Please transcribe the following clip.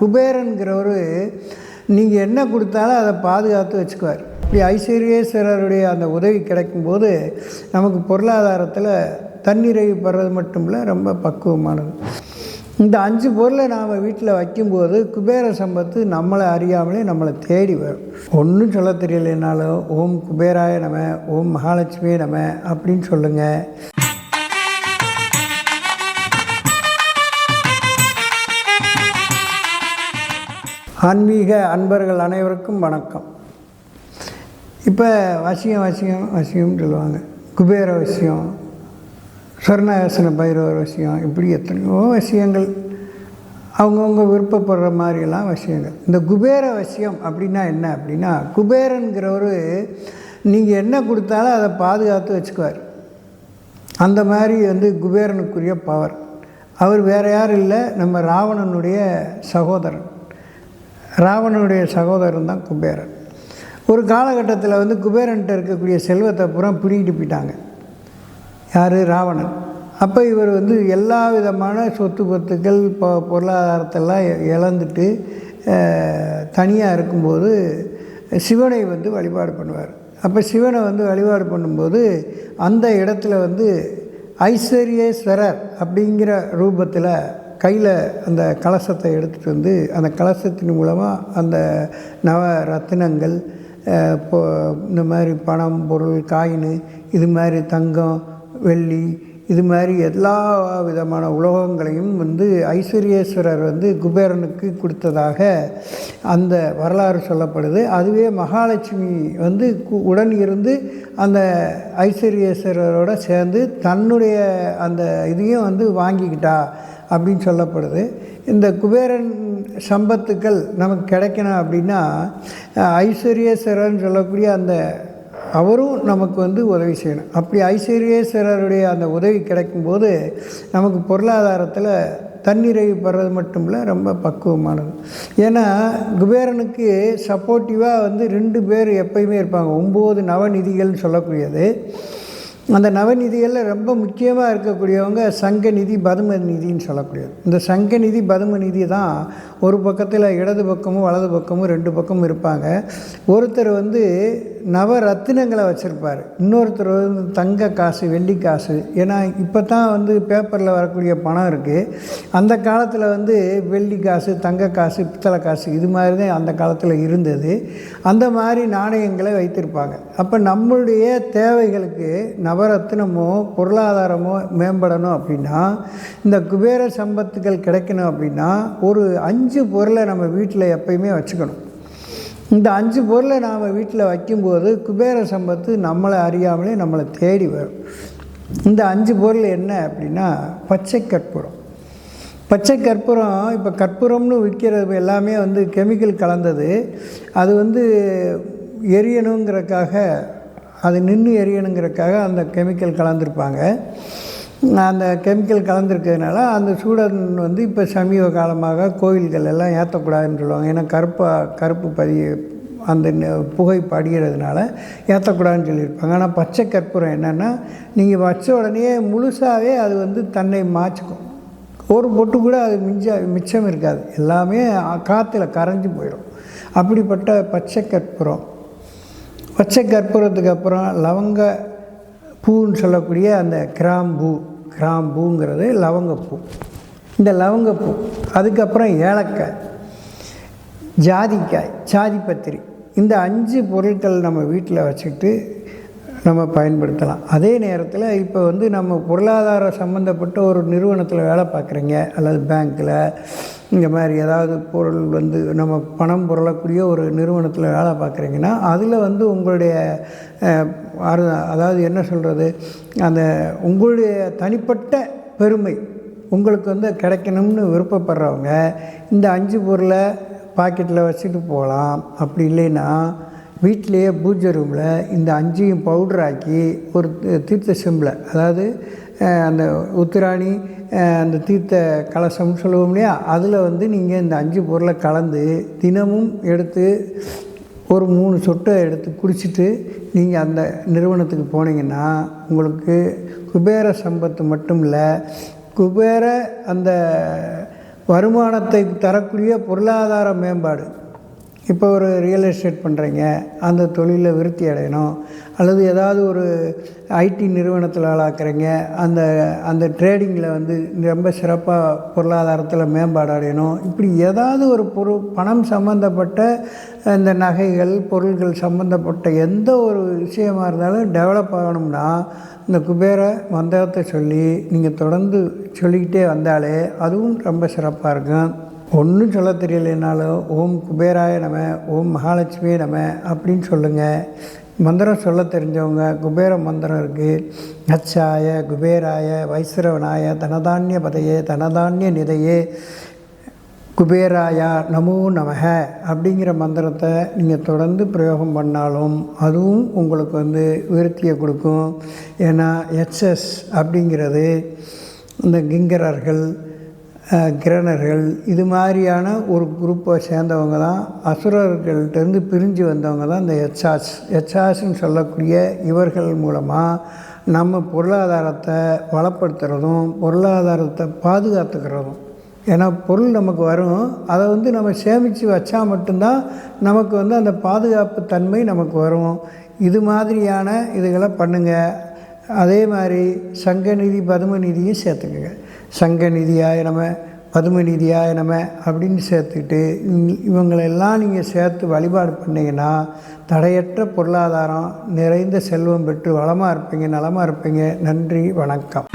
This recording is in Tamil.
குபேரன்கிறவர் நீங்கள் என்ன கொடுத்தாலும் அதை பாதுகாத்து வச்சுக்குவார். இப்படி ஐஸ்வர்யேஸ்வரருடைய அந்த உதவி கிடைக்கும்போது நமக்கு பொருளாதாரத்தில் தன்னிறைவு பெறது மட்டும் இல்லை ரொம்ப பக்குவமானது. இந்த அஞ்சு பொருளை நாம் வீட்டில் வைக்கும்போது குபேர சம்பத்து நம்மளை அறியாமலே நம்மளை தேடி வரும். ஒன்றும் சொல்ல தெரியலைனாலும் ஓம் குபேராய நம ஓம் மகாலட்சுமியே நம அப்படின்னு சொல்லுங்கள் ஆன்மீக அன்பர்கள் அனைவருக்கும் வணக்கம். இப்போ வசியம் வசியம் வசியம்னு சொல்லுவாங்க. குபேர வசியம் சொர்ணாசன பைரவர் வசியம் இப்படி எத்தனையோ விஷயங்கள் அவங்கவுங்க விருப்பப்படுற மாதிரியெல்லாம் விஷயங்கள் இந்த குபேர வசியம் அப்படின்னா என்ன அப்படின்னா குபேரனுங்கிறவர் நீங்கள் என்ன கொடுத்தாலும் அதை பாதுகாத்து வச்சுக்குவார். அந்த மாதிரி வந்து குபேரனுக்குரிய பவர் அவர் வேறு யாரும் இல்லை நம்ம ராவணனுடைய சகோதரன். ராவணனுடைய சகோதரன் தான் குபேரன். ஒரு காலகட்டத்தில் வந்து குபேரன்ட்ட இருக்கக்கூடிய செல்வத்தை பூரா பிடிக்கிட்டு போயிட்டாங்க. யார்? ராவணன். அப்போ இவர் வந்து எல்லா விதமான சொத்து பத்துக்கள் இப்போ பொருளாதாரத்தெல்லாம் இழந்துட்டு தனியாக இருக்கும்போது சிவனை வந்து வழிபாடு பண்ணுவார். அப்போ சிவனை வந்து வழிபாடு பண்ணும்போது அந்த இடத்துல வந்து ஐஸ்வர்யேஸ்வரர் அப்படிங்கிற ரூபத்தில் கையில் அந்த கலசத்தை எடுத்துகிட்டு வந்து அந்த கலசத்தின் மூலமாக அந்த நவ ரத்தினங்கள் இந்த மாதிரி பணம் பொருள் காயின் இது மாதிரி தங்கம் வெள்ளி இது மாதிரி எல்லா விதமான உலோகங்களையும் வந்து ஐஸ்வர்யேஸ்வரர் வந்து குபேரனுக்கு கொடுத்ததாக அந்த வரலாறு சொல்லப்படுது. அதுவே மகாலட்சுமி வந்து கு- உடன் இருந்து அந்த ஐஸ்வர்யேஸ்வரரோடு சேர்ந்து தன்னுடைய அந்த இதையும் வந்து வாங்கிக்கிட்டா. அப்படின்னு சொல்லப்படுது. இந்த குபேரன் சம்பத்துக்கள் நமக்கு கிடைக்கணும் அப்படின்னா ஐஸ்வர்யேஸ்வரர்னு சொல்லக்கூடிய அந்த அவரும் நமக்கு வந்து உதவி செய்யணும். அப்படி ஐஸ்வர்யேஸ்வரருடைய அந்த உதவி கிடைக்கும்போது நமக்கு பொருளாதாரத்தில் தன்னிறைவு பெறது மட்டும் இல்லை ரொம்ப பக்குவமானது. ஏன்னா குபேரனுக்கு சப்போர்ட்டிவாக வந்து ரெண்டு பேர் எப்பயுமே இருப்பாங்க. ஒம்பது நவநிதிகள்னு சொல்லக்கூடியது. அந்த நவநிதிகளில் ரொம்ப முக்கியமாக இருக்கக்கூடியவங்க சங்கநிதி பதும நிதின்னு சொல்லக்கூடியது. இந்த சங்கநிதி பதும நிதி தான் ஒரு பக்கத்தில் இடது பக்கமும் வலது பக்கமும் ரெண்டு பக்கமும் இருப்பாங்க. ஒருத்தர் வந்து நவரத்தினங்களை வச்சுருப்பார். இன்னொருத்தர் வந்து தங்க காசு வெள்ளி காசு. ஏன்னா இப்போ தான் வந்து பேப்பரில் வரக்கூடிய பணம் இருக்குது அந்த காலத்தில் வந்து வெள்ளி காசு தங்க காசு பித்தளை காசு இது மாதிரி தான் அந்த காலத்தில் இருந்தது. அந்த மாதிரி நாணயங்களை வைத்திருப்பாங்க. அப்போ நம்மளுடைய தேவைகளுக்கு நவ நவரத்தினமோ பொருளாதாரமோ மேம்படணும் அப்படின்னா இந்த குபேர சம்பத்துகள் கிடைக்கணும் அப்படின்னா ஒரு அஞ்சு பொருளை நம்ம வீட்டில் எப்பயுமே வச்சுக்கணும். இந்த அஞ்சு பொருளை நாம் வீட்டில் வைக்கும்போது குபேர சம்பத்து நம்மளை அறியாமலே நம்மளை தேடி வரும். இந்த அஞ்சு பொருள் என்ன அப்படின்னா பச்சை கற்பூரம். பச்சை கற்பூரம் இப்போ கற்பூரம்னு விற்கிறது எல்லாமே வந்து கெமிக்கல் கலந்தது. அது வந்து எரியணுங்கிறக்காக அது நின்று எரியணுங்கிறக்காக அந்த கெமிக்கல் கலந்துருப்பாங்க. அந்த கெமிக்கல் கலந்துருக்கிறதுனால அந்த சூடன் வந்து இப்போ சமீப காலமாக கோயில்கள் எல்லாம் ஏற்றக்கூடாதுன்னு சொல்லுவாங்க. ஏன்னா கருப்பாக கருப்பு பதி அந்த நெ- புகை படிகிறதுனால ஏற்றக்கூடாதுன்னு சொல்லியிருப்பாங்க. ஆனால் பச்சை கற்பூரம் என்னென்னா நீங்கள் வச்ச உடனே முழுசாகவே அது வந்து தன்னை மாச்சிக்கும் ஒரு பொட்டு கூட அது மிஞ்ச மிச்சம் இருக்காது. எல்லாமே காற்றுல கரைஞ்சு போயிடும். அப்படிப்பட்ட பச்சை கற்பூரம் பச்சை கற்பூரத்துக்கு அப்புறம் லவங்க பூன்னு சொல்லக்கூடிய அந்த கிராம்பூ கிராம்பூங்கிறது லவங்கப்பூ. இந்த லவங்கப்பூ அதுக்கப்புறம் ஏலக்காய் ஜாதிக்காய் ஜாதிப்பத்திரி இந்த அஞ்சு பொருட்கள் நம்ம வீட்டில் வச்சுக்கிட்டு நம்ம பயன்படுத்தலாம். அதே நேரத்தில் இப்போ வந்து நம்ம பொருளாதார சம்மந்தப்பட்ட ஒரு நிறுவனத்தில் வேலை பார்க்குறீங்க அல்லது பேங்க்கில் இந்த மாதிரி ஏதாவது பொருள் வந்து நம்ம பணம் பொருளக்கூடிய ஒரு நிறுவனத்தில் வேலை பார்க்குறீங்கன்னா அதில் வந்து உங்களுடைய அதாவது என்ன சொல்கிறது அந்த உங்களுடைய தனிப்பட்ட பெருமை உங்களுக்கு வந்து கிடைக்கணும்னு விருப்பப்படுறவங்க இந்த அஞ்சு பொருளை பாக்கெட்டில் வச்சுட்டு போகலாம். அப்படி இல்லைன்னா வீட்டிலேயே பூஜை ரூமில் இந்த அஞ்சையும் பவுடர் ஆக்கி ஒரு தீர்த்த செம்பில் அதாவது அந்த உத்திராணி அந்த தீர்த்த கலசம்னு சொல்லுவோம் இல்லையா? அதில் வந்து நீங்கள் இந்த அஞ்சு பொருளை கலந்து தினமும் எடுத்து ஒரு மூணு சொட்டை எடுத்து குடிச்சிட்டு நீங்கள் அந்த நிறுவனத்துக்கு போனீங்கன்னா உங்களுக்கு குபேர சம்பத்து மட்டும் இல்லை குபேர அந்த வருமானத்தை தரக்கூடிய பொருளாதார மேம்பாடு இப்போ ஒரு ரியல் எஸ்டேட் பண்ணுறீங்க அந்த தொழிலில் விருத்தி அடையணும் அல்லது ஏதாவது ஒரு ஐடி நிறுவனத்தில் ஆளாக்குறீங்க அந்த அந்த ட்ரேடிங்கில் வந்து ரொம்ப சிறப்பாக பொருளாதாரத்தில் மேம்பாடு அடையணும். இப்படி ஏதாவது ஒரு பொருள் பணம் சம்மந்தப்பட்ட இந்த நகைகள் பொருள்கள் சம்மந்தப்பட்ட எந்த ஒரு விஷயமா இருந்தாலும் டெவலப் ஆகணும்னா இந்த குபேர மந்திரத்தை சொல்லி நீங்கள் தொடர்ந்து சொல்லிக்கிட்டே வந்தாலே அதுவும் ரொம்ப சிறப்பாக இருக்கும். ஒன்றும் சொல்ல தெரியலைனாலும் ஓம் குபேராய நம ஓம் மகாலட்சுமி நம அப்படின்னு சொல்லுங்கள் மந்திரம் சொல்ல தெரிஞ்சவங்க குபேர மந்திரம் இருக்குது நச்சாய குபேராய வைஸ்ரவனாய தனதானிய பதையே தனதானிய நிதையே குபேராயா நமோ நமக அப்படிங்கிற மந்திரத்தை நீங்கள் தொடர்ந்து பிரயோகம் பண்ணாலும் அதுவும் உங்களுக்கு வந்து விருத்தியை கொடுக்கும். ஏன்னா எச்எஸ் அப்படிங்கிறது இந்த கிங்கரர்கள் கிரணர்கள் இது மாதிரியான ஒரு குரூப்பை சேர்ந்தவங்க தான் அசுரர்கள்ட்டேருந்து பிரிஞ்சு வந்தவங்க தான் இந்த எச்சாஸ் எச்சாஸ்ன்னு சொல்லக்கூடிய இவர்கள் மூலமாக நம்ம பொருளாதாரத்தை வளப்படுத்துகிறதும் பொருளாதாரத்தை பாதுகாத்துக்கிறதும். ஏன்னா பொருள் நமக்கு வரும். அதை வந்து நம்ம சேமித்து வச்சா மட்டும்தான் நமக்கு வந்து அந்த பாதுகாப்பு தன்மை நமக்கு வரும். இது மாதிரியான இதுகளை பண்ணுங்கள் அதே மாதிரி சங்கநிதி பதுமநிதியும் சேர்த்துக்குங்க. சங்கநிதியாய நம்ம பதுமநிதியாய நம்ம அப்படின்னு சேர்த்துக்கிட்டு இவங்களெல்லாம் நீங்கள் சேர்த்து வழிபாடு பண்ணிங்கன்னா தடையற்ற பொருளாதாரம் நிறைந்த செல்வம் பெற்று வளமாக இருப்பீங்க நலமாக இருப்பீங்க. நன்றி வணக்கம்.